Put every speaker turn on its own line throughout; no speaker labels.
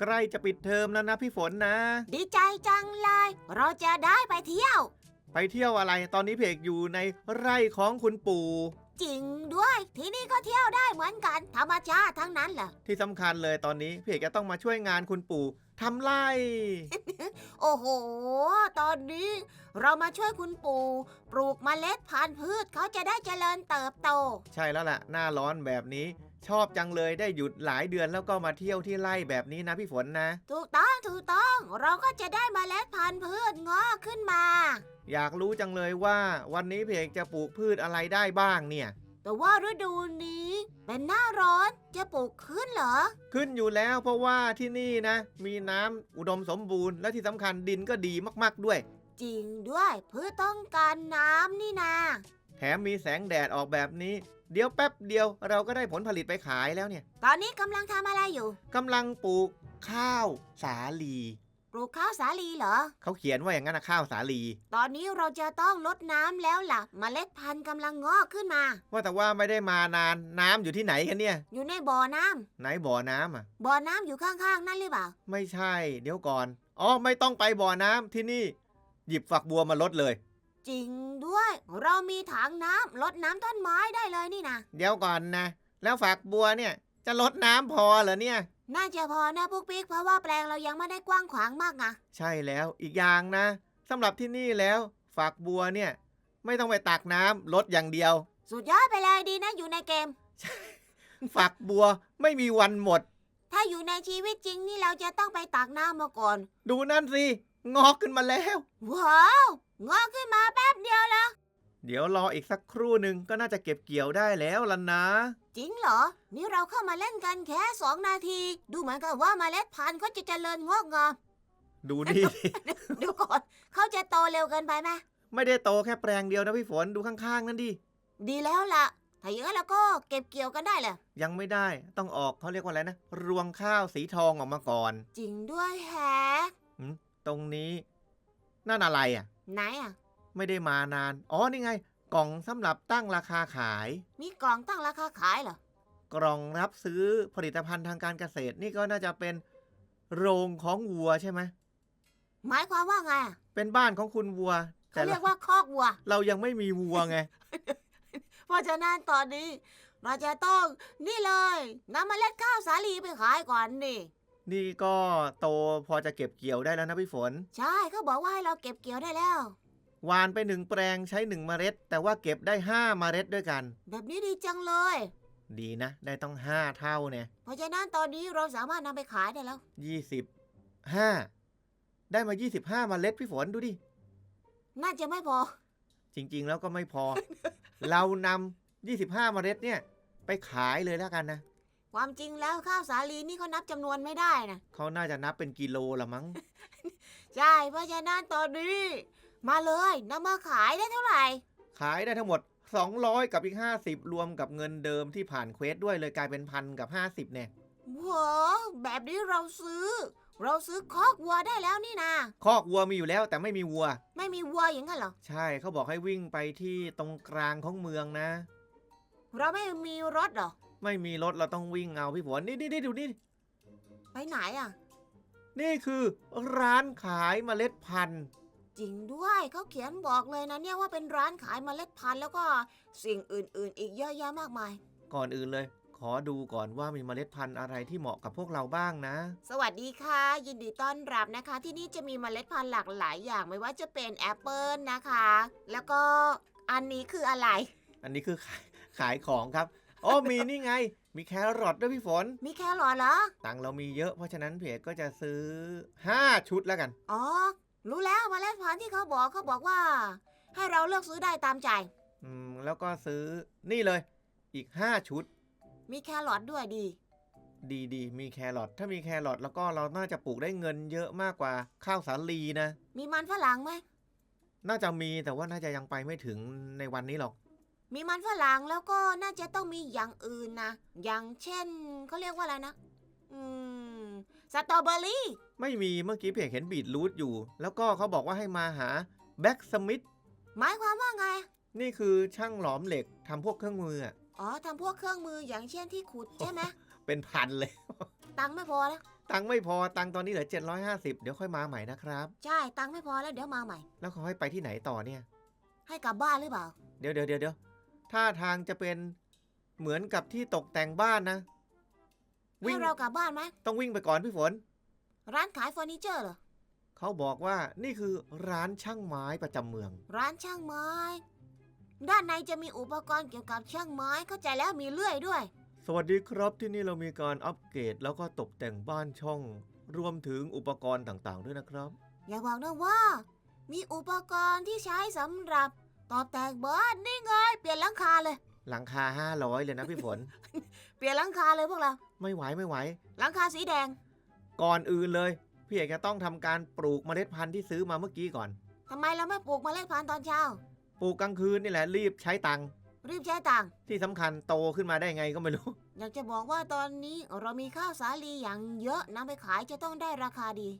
ใกล้จะปิดเทอมแล้วนะพี่ฝนนะ
ดีใจจังเลย เราจะได้ไปเที่ยว
ไปเที่ยวอะไรตอนนี้เพกอยู่ในไร่ของคุณปู่
จริงด้วย ที่นี่ก็เที่ยวได้เหมือนกัน ธรรมชาติทั้งนั้นแหละ
ที่สำคัญเลยตอนนี้เพกจะต้องมาช่วยงานคุณปู่ทำไร่
โอ้โห ตอนนี้เรามาช่วยคุณปู่ปลูกเมล็ดพันธุ์พืชเขาจะได้เจริญเติบโต
ใช่แล้วล่ะ หน้าร้อนแบบนี้ ชอบจังเลยได้หยุดหลายเดือนแล้วก็มาเที่ยวที่ไร่แบบนี้นะพี่ฝนนะ
ถูกต้องถูกต้องเราก็จะได้เมล็ดพันธุ์พืชงอกขึ้นมา
อยากรู้จังเลยว่าวันนี้เพกจะปลูกพืชอะไรได้บ้างเนี่ย
แต่ว่าฤดูนี้เป็นหน้าร้อนจะปลูกขึ้นเหรอ
ขึ้นอยู่แล้วเพราะว่าที่นี่นะ มีน้ำอุดมสมบูรณ์และที่สำคัญดินก็ดีมากๆด้วย
จริงด้วยพืชต้องการน้ำนี่นา
แถมมีแสงแดดออกแบบนี้ เดี๋ยวแป๊บเดียวเราก็ได้ผลผลิตไปขายแล้วเนี่ย
ตอนนี้กำลังทำอะไรอยู่
กำลังปลูกข้าวสาลี
ปลูกข้าวสาลีเหรอ
เขาเขียนว่าอย่างนั้นนะข้าวสาลี
ตอนนี้เราจะต้องลดน้ำแล้วล่ะ เมล็ดพันธุ์กำลังงอกขึ้นมา
ว่าแต่ว่าไม่ได้มานานน้ำอยู่ที่ไหนกันเนี่ย
อยู่ในบ่อน้ำ
ไหนบ่อน้ำอะ
บ่อน้ำอยู่ข้างๆ นั่นหรือเปล่า
ไม่ใช่ เดี๋ยวก่อน อ๋อ ไม่ต้องไปบ่อน้ำที่นี่ หยิบฝักบัวมาลดเลย
จริงด้วย เรามีถังน้ำลดน้ำต้นไม้ได้เลยนี่นะ
เดี๋ยวก่อนนะ แล้วฝักบัวเนี่ย จะลดน้ำพอเหรอเนี่ย
น่าจะพอนะพวกปิ๊กเพราะว่าแปลงเรายังไม่ได้กว้างขวางมากนะ
ใช่แล้วอีกอย่างนะสำหรับที่นี่แล้วฝักบัวเนี่ย ไม่ต้องไปตักน้ำลดอย่างเดียว
สุดยอดไปเลยดีนะอยู่ในเกม
ฝักบัวไม่มีวันหมด
ถ้าอยู่ในชีวิตจริงนี่เราจะต้องไปตักน้ำมาก่อน
ดูนั่นสิงอกขึ้นมาแล้ว
ว้าว งอกขึ้นมาแป๊บเดียวแล้ว
เดี๋ยวรออีกสักครู่หนึ่งก็น่าจะเก็บเกี่ยวได้แล้วล่ะนะ
จริงเหรอ นี่เราเข้ามาเล่นกันแค่สองนาที ดูเหมือนกับว่าเมล็ดพันธุ์เขาจะเจริญงอกงาม
ดูนี่
เดี๋ยวก่อนเขาจะโตเร็วเกินไปไหม
ไม่ได้โตแค่แปลงเดียวนะพี่ฝนดูข้างๆ นั่นดิ
ดีแล้วล่ะ ถ้าอย่างนั้นเราก็เก็บเกี่ยวกันได้แหละ
ยังไม่ได้ต้องออกเขาเรียกว่าอะไรนะ รวงข้าวสีทองออกมาก่อน
จริงด้วยแฮะ
ตรงนี้นั่นอะไรอะ
ไหนอะ
ไม่ได้มานาน อ๋อนี่ไง กล่องสำหรับตั้งราคาขาย
มีกล่องตั้งราคาขายเหรอ
กล่องรับซื้อผลิตภัณฑ์ทางการเกษตรนี่ก็น่าจะเป็นโรงของวัวใช่ไหม
หมายความว่าไงอะ
เป็นบ้านของคุณวัว
เขา
แต่
เรี
เรา
ยกว่าคอกวัว
เรายังไม่มีวัวไง
เพราะฉะนั้นตอนนี้ เราจะต้องนี่เลยนำเมล็ดข้าวสาลีไปขายก่อนนี่
นี่ก็โตพอจะเก็บเกี่ยวได้แล้วนะพี่ฝน
ใช่เขาบอกว่าให้เราเก็บเกี่ยวได้แล้ว
หวานไปหนึ่งแปลงใช้หนึ่งเมล็ด แต่ว่าเก็บได้ห้าเมล็ดด้วยกัน
แบบนี้ดีจังเลย
ดีนะ ได้ต้องห้าเท่าเนี่ย
เพราะฉะนั้นตอนนี้เราสามารถนำไปขายได้แล้ว
ยี่สิบห้าได้มายี่สิบห้าเมล็ดพี่ฝนดูดิ
น่าจะไม่พอ
จริง ๆ แล้วก็ไม่พอ เรานำยี่สิบห้าเมล็ดเนี่ย ไปขายเลยแล้วกันนะ
ความจริงแล้วข้าวสาลีนี่เขานับจำนวนไม่ได้นะ
เขาน่าจะนับเป็นกิโลละมั้ง
ใช่ เพราะฉะนั้นตอนนี้ มาเลยนำมาขายได้เท่าไหร่
ขายได้ทั้งหมด 200 กับอีก 50 รวมกับเงินเดิมที่ผ่านเควสด้วยเลยกลายเป็นพันกับ 50เนี่ย
ว้าวแบบนี้เราซื้อ เราซื้อคอกวัวได้แล้วนี่นะ
คอกวัวมีอยู่แล้วแต่ไม่มีวัว
ไม่มีวัวอย่างนั้นเหรอ
ใช่เขาบอกให้วิ่งไปที่ตรงกลางของเมืองนะ
เราไม่มีรถเหรอ
ไม่มีรถเราต้องวิ่งเอาพี่ฝนนี่นี่นี่ดูนี่
ไปไหนอะ
นี่คือร้านขายเมล็ดพันธุ์
จริงด้วยเขาเขียนบอกเลยนะเนี่ยว่าเป็นร้านขายเมล็ดพันธุ์แล้วก็สิ่งอื่น ๆ อีกเยอะแยะมากมาย
ก่อนอื่นเลย ขอดูก่อนว่ามีเมล็ดพันธุ์อะไรที่เหมาะกับพวกเราบ้างนะ
สวัสดีค่ะ ยินดีต้อนรับนะคะ ที่นี่จะมีเมล็ดพันธุ์หลากหลายอย่างไม่ว่าจะเป็นแอปเปิลนะคะ แล้วก็อันนี้คืออะไร
อันนี้คือขายขายของครับ อ๋อมีนี่ไง มีแครอทด้วยพี่ฝน
มีแครอทเหรอ
ตังค์เรามีเยอะเพราะฉะนั้นเพจก็จะซื้อ 5 ชุดแล้วกัน
อ๋อ รู้แล้วเมล็ดพันธุ์ที่เขาบอกเขาบอกว่า ให้เราเลือกซื้อได้ตามใจ
อืมแล้วก็ซื้อนี่เลย อีก 5 ชุด
มีแครอทด้วยดี
ดีดีมีแครอทถ้ามีแครอทแล้วก็เราน่าจะปลูกได้เงินเยอะมากกว่าข้าวสาลีนะ
มีมันฝรั่งไหม
น่าจะมีแต่ว่าน่าจะยังไปไม่ถึงในวันนี้หรอก
มีมันฝรั่งแล้วก็น่าจะต้องมีอย่างอื่นนะ อย่างเช่นเขาเรียกว่าอะไรนะ อืม สตรอเบอรี่
ไม่มีเมื่อกี้เพจเห็นบีทรูทอยู่ แล้วก็เขาบอกว่าให้มาหาแบ็กสมิธ
หมายความว่าไง
นี่คือช่างหลอมเหล็กทำพวกเครื่องมืออะ
อ๋อทำพวกเครื่องมืออย่างเช่นที่ขุดใช่ไหม
เป็นพันเลย
ตังค์ไม่พอแล้ว
ตังค์ไม่พอตังค์ตอนนี้เหลือ 750 เดี๋ยวค่อยมาใหม่นะครับ
ใช่ ตังค์ไม่พอแล้วเดี๋ยวมาใหม่
แล้วเขาให้ไปที่ไหนต่อเนี่ย
ให้กลับบ้านหรือเปล่า
เดี๋ยวเดี๋ยวเดี๋ยวเดี๋ยว ท่าทางจะเป็นเหมือนกับที่ตกแต่งบ้านนะ วิ่
ให้
ง
เรากลับบ้านไหม
ต้องวิ่งไปก่อนพี่ฝน
ร้านขายเฟอร์นิเจอร์เหรอ
เขาบอกว่านี่คือร้านช่างไม้ประจำเมือง
ร้านช่างไม้ ด้านในจะมีอุปกรณ์เกี่ยวกับช่างไม้เข้าใจแล้วมีเลื่อยด้วย
สวัสดีครับที่นี่เรามีการอัปเกรดแล้วก็ตกแต่งบ้านช่อง รวมถึงอุปกรณ์ต่างๆ ด้วยนะครับ
อย่าบอกนะว่า มีอุปกรณ์ที่ใช้สำหรับ ตอบแต่งบ้านนี่ไง เปลี่ยนหลังคาเลย
หลังคา 500 เลยนะพี่ฝน
เปลี่ยนหลังคาเลยพวกเรา
ไม่ไหวไม่ไหว
หลังคาสีแดง
ก่อนอื่นเลย พี่เอกจะต้องทำการปลูกเมล็ดพันธุ์ที่ซื้อมาเมื่อกี้ก่อน
ทำไมเราไม่ปลูกเมล็ดพันธุ์ตอนเช้า
ปลูกกลางคืนนี่แหละรีบใช้ตังค์
รีบใช้ตังค์
ที่สำคัญโตขึ้นมาได้ไงก็ไม่รู้
อยากจะบอกว่าตอนนี้เรามีข้าวสาลีอย่างเยอะนำไปขายจะต้องได้ราคาดี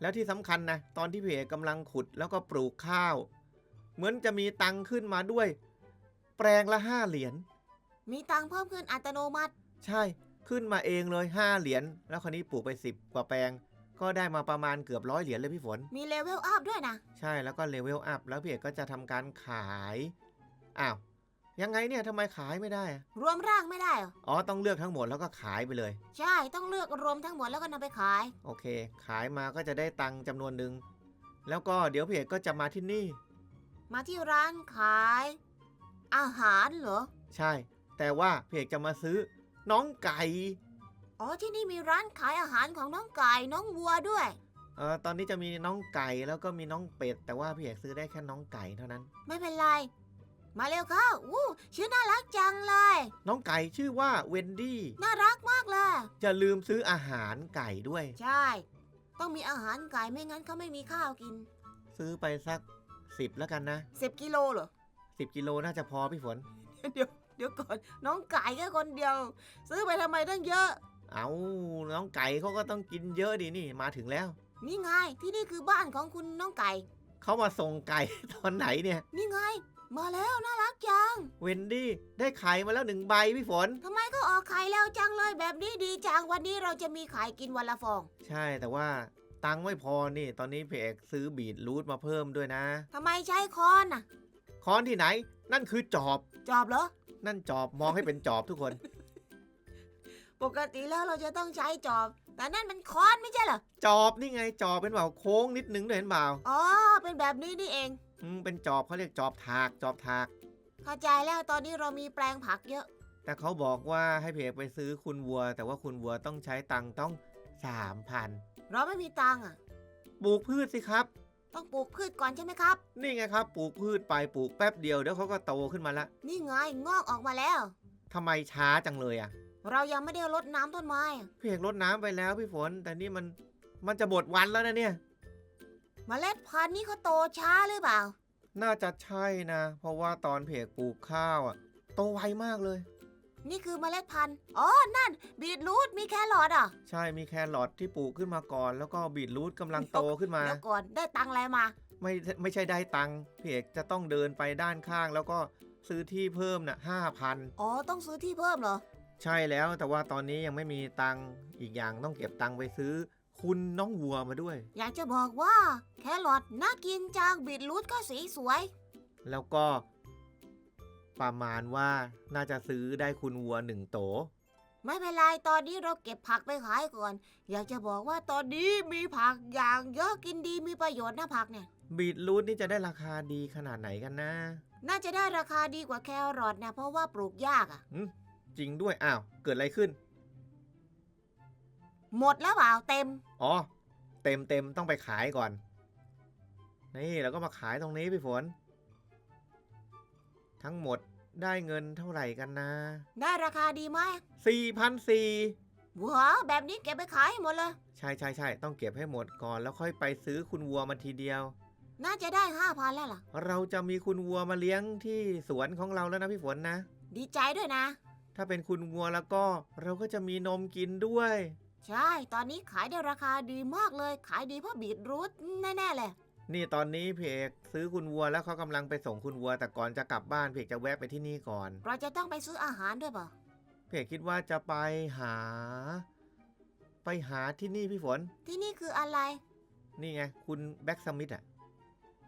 แล้วที่สำคัญนะตอนที่พี่เอกกำลังขุดแล้วก็ปลูกข้าว เหมือนจะมีตังค์ขึ้นมาด้วย แปลงละห้าเหรียญ
มีตังค์เพิ่มขึ้นอัตโนมัติ
ใช่ขึ้นมาเองเลยห้าเหรียญแล้วคราวนี้ปลูกไปสิบกว่าแปลง ก็ได้มาประมาณเกือบร้อยเหรียญเลยพี่ฝน
มีเลเวลอัพด้วยนะ
ใช่แล้วก็เลเวลอัพแล้วพี่เอกก็จะทำการขายอ้าวยังไงเนี่ยทำไมขายไม่ได้อะ
รวมร่างไม่ได้เหรอ
อ๋อต้องเลือกทั้งหมดแล้วก็ขายไปเลย
ใช่ต้องเลือกรวมทั้งหมดแล้วก็นำไปขาย
โอเค ขายมาก็จะได้ตังค์จำนวนหนึ่งแล้วก็เดี๋ยวพี่เอกก็จะมาที่นี่
มาที่ร้านขาย อาหารเหรอ
ใช่ แต่ว่าพี่เอกจะมาซื้อ น้องไก่
อ๋อที่นี่มีร้านขายอาหารของน้องไก่น้องวัวด้วย
เออตอนนี้จะมีน้องไก่แล้วก็มีน้องเป็ด แต่ว่าพี่เอกซื้อได้แค่น้องไก่เท่านั้น
ไม่เป็นไร มาเร็วเข้าอู้ชื่อน่ารักจังเลย
น้องไก่ชื่อว่าเวนดี้
น่ารักมากเลย
อย่าลืมซื้ออาหารไก่ด้วย
ใช่ ต้องมีอาหารไก่ไม่งั้นเขาไม่มีข้าวกิน
ซื้อไปสัก สิบแล้วกันนะ
10กิโลเหรอ
สิบกิโลน่าจะพอพี่ฝน
เดี๋ยวเดี๋ยวก่อน น้องไก่แค่คนเดียว ซื้อไปทำไมตั้งเยอะ
เอาน้องไก่เขาก็ต้องกินเยอะดินี่มาถึงแล้ว
นี่ไงที่นี่คือบ้านของคุณน้องไก่
เขามาส่งไก่ ตอนไหนเนี่ย
นี่ไง มาแล้วน่ารักจัง
เวนดี้ได้ไข่มาแล้วหนึ่งใบพี่ฝน
ทำไมเขาออกไข่แล้วจังเลยแบบนี้ดีจังวันนี้เราจะมีไข่กินวันละฟอง
ใช่แต่ว่า ตังค์ไม่พอนี่ ตอนนี้พี่เอกซื้อบีทรูทมาเพิ่มด้วยนะ
ทำไมใช้ค้อนน่ะ
ค้อนที่ไหน นั่นคือจอบ
จอบเหรอ
นั่นจอบมองให้เป็นจอบทุกคน
ปกติแล้วเราจะต้องใช้จอบ แต่นั่นมันค้อนไม่ใช่เหรอ
จอบนี่ไงจอบเป็นเปล่าโค้งนิดนึงด้วยเห็นเปล่า
อ๋อ เป็นแบบนี้นี่เอง
อืมเป็นจอบเขาเรียกจอบถากจอบถาก
เข้าใจแล้วตอนนี้เรามีแปลงผักเยอะ
แต่เขาบอกว่าให้พี่เอกไปซื้อคุณวัว แต่ว่าคุณวัวต้องใช้ตังค์ต้องสามพัน
เราไม่มีตังค์อะ
ปลูกพืชสิครับ
ต้องปลูกพืชก่อนใช่ไหมครับ
นี่ไงครับ ปลูกพืชไปปลูกแป๊บเดียวเดี๋ยวเขาก็โตขึ้นมาละ
นี่ไงงอกออกมาแล้ว
ทำไมช้าจังเลยอะ
เรายังไม่ได้รดน้ำต้นไม้อะ
พี่เอกรดน้ำไปแล้วพี่ฝน แต่นี่มันมันจะหมดวันแล้วนะเนี่ย
เมล็ดพันธุ์นี่เขาโตช้าหรือเปล่า
น่าจะใช่นะ เพราะว่าตอนเพกปลูกข้าวอะ โตไวมากเลย
นี่คือเมล็ดพันธุ์ อ๋อ นั่น บีทรูทมีแครอทอะ
ใช่มีแครอทที่ปลูกขึ้นมาก่อน แล้วก็บีทรูทกำลังโตขึ้นมา
เดี๋ยวก่อนได้ตังค์อะไรมา
ไม่ไม่ใช่ได้ตังค์พี่เอกจะต้องเดินไปด้านข้าง แล้วก็ซื้อที่เพิ่มน่ะห้าพัน
อ๋อ ต้องซื้อที่เพิ่มเหรอ
ใช่แล้วแต่ว่าตอนนี้ยังไม่มีตังค์อีกอย่างต้องเก็บตังค์ไปซื้อ คุณน้องวัวมาด้วย
อยากจะบอกว่า แครอทน่ากินจังบีทรูทก็สีสวย
แล้วก็ ประมาณว่าน่าจะซื้อได้คุณวัวหนึ่งโต
ไม่เป็นไรตอนนี้เราเก็บผักไปขายก่อน อยากจะบอกว่าตอนนี้มีผักอย่างเยอะกินดีมีประโยชน์นะผักเนี่ย
บีทรูทนี่จะได้ราคาดีขนาดไหนกันนะ
น่าจะได้ราคาดีกว่าแครอทนะเพราะว่าปลูกยากอะ่ะ
จริงด้วยอ้าว เกิดอะไรขึ้น
หมดแล้วเปล่าเต็ม
อ๋อ เต็มเต็มต้องไปขายก่อน นี่เราก็มาขายตรงนี้พี่ฝน ทั้งหมดได้เงินเท่าไหร่กันนะ
ได้ราคาดีไหม
สี่พันสี่
ว้าวแบบนี้เก็บไปขายให้หมดเลย
ใช่ใช่ใช่ต้องเก็บให้หมดก่อนแล้วค่อยไปซื้อคุณวัวมาทีเดียว
น่าจะได้ห้าพันแล้วล่ะ
เราจะมีคุณวัวมาเลี้ยงที่สวนของเราแล้วนะพี่ฝนนะ
ดีใจด้วยนะ
ถ้าเป็นคุณวัวแล้วก็เราก็จะมีนมกินด้วย
ใช่ ตอนนี้ขายได้ราคาดีมากเลย ขายดีเพราะบีทรูทแน่ๆเลย
นี่ตอนนี้เพกซื้อคุณวัวแล้วเขากำลังไปส่งคุณวัว แต่ก่อนจะกลับบ้านเพกจะแวะไปที่นี่ก่อน
เราจะต้องไปซื้ออาหารด้วยเปล่า
เพกคิดว่าจะไปหาไปไปหาที่นี่พี่ฝน
ที่นี่คืออะไร
นี่ไง คุณแบ็กสมิธอะ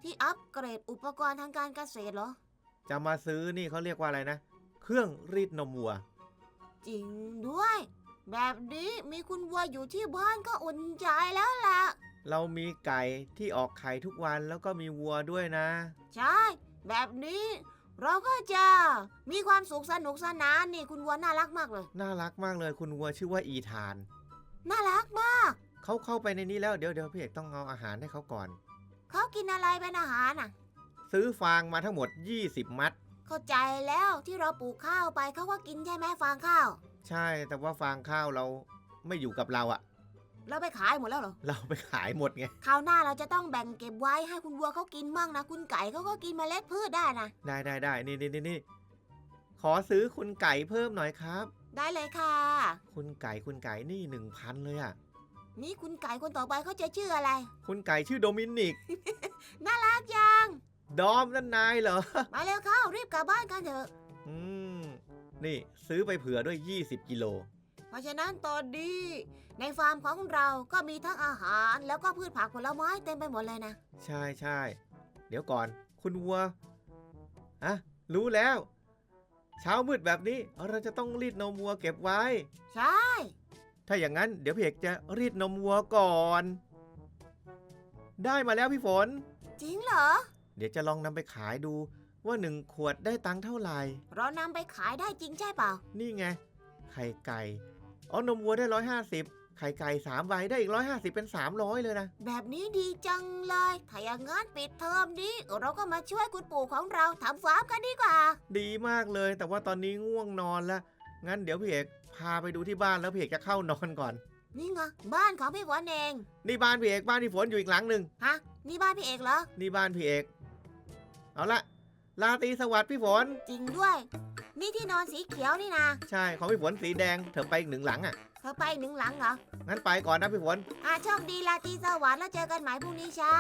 ที่อัปเกรดอุปกรณ์ทางการเกษตรเหรอ
จะมาซื้อนี่เขาเรียกว่าอะไรนะ เครื่องรีดนมวัว
จริงด้วย แบบนี้มีคุณวัวอยู่ที่บ้านก็อุ่นใจแล้วล่ะ
เรามีไก่ที่ออกไข่ทุกวันแล้วก็มีวัวด้วยนะ
ใช่ แบบนี้เราก็จะมีความสุขสนุกสนานนี่คุณวัวน่ารักมากเลย
น่ารักมากเลยคุณวัวชื่อว่าอีธาน
น่ารักมาก
เขาเข้าไปในนี้แล้วเดี๋ยวเดี๋ยวพี่เอกต้องเอาอาหารให้เขาก่อน
เขากินอะไรเป็นอาหารน่ะ
ซื้อฟางมาทั้งหมด 20 มัด
เข้าใจแล้วที่เราปลูกข้าวไปเขาก็กินใช่ไหมฟางข้าว
ใช่แต่ว่าฟางข้าวเราไม่อยู่กับเราอะ
เราไปขายหมดแล้วเหรอ
เราไปขายหมดไง
คราวหน้าเราจะต้องแบ่งเก็บไว้ให้คุณวัวเขากินมั่งนะ คุณไก่เขาก็กินเมล็ดพืชได้นะ
ได้ได้ได้นี่นี่นี่นี่ขอซื้อคุณไก่เพิ่มหน่อยครับ
ได้เลยค่ะ
คุณไก่คุณไก่นี่หนึ่งพันเลยอะ
นี่คุณไก่คนต่อไปเขาจะชื่ออะไร
คุณไก่ชื่อโดมินิก
น่ารักจัง
ดอมนั่นนายเหรอ
มาเร็วเข้ารีบกลับบ้านกันเถอะ
อืม นี่ซื้อไปเผื่อด้วย 20 กิโล
เพราะฉะนั้นตอนนี้ ในฟาร์มของเราก็มีทั้งอาหารแล้วก็พืชผักผลไม้เต็มไปหมดเลยนะ
ใช่ใช่เดี๋ยวก่อน คุณวัวอะรู้แล้ว เช้ามืดแบบนี้เราจะต้องรีดนมวัวเก็บไว้
ใช่
ถ้าอย่างนั้นเดี๋ยวพี่เอกจะรีดนมวัวก่อน ได้มาแล้วพี่ฝน
จริงเหรอ
เดี๋ยวจะลองนำไปขายดูว่าหนึ่งขวดได้ตังค์เท่าไหร่
เรานำไปขายได้จริงใช่เปล่า
นี่ไง ไข่ไก่ อ๋อนมวัวได้ร้อยห้าสิบ ไข่ไก่สามใบได้อีกร้อยห้าสิบเป็นสามร้อยเลยนะ
แบบนี้ดีจังเลย ถ้าอย่างงั้นปิดเทอมนี้ เราก็มาช่วยคุณปู่ของเราทำฟาร์มกันดีกว่า
ดีมากเลย แต่ว่าตอนนี้ง่วงนอนแล้วงั้นเดี๋ยวพี่เอกพาไปดูที่บ้านแล้วพี่เอกจะเข้านอนก่อน
นี่ไงบ้านของพี่ฝนเอง
นี่บ้านพี่เอกบ้านพี่ฝนอยู่อีกหลังหนึ่ง
ฮะ นี่บ้านพี่เอกเหรอ
นี่บ้านพี่เอก เอาละลาตรีสวัสดิ์พี่ฝน
จริงด้วย นี่ที่นอนสีเขียวนี่นะ
ใช่ของพี่ฝนสีแดงเธอไปอีกหนึ่งหลังอะ
เธอไปหนึ่งหลังเหรอ
งั้นไปก่อนนะพี่ฝน
อะโชคดีลาตรีสวัสดิ์แล้วเจอกันใหม่พรุ่งนี้เช้า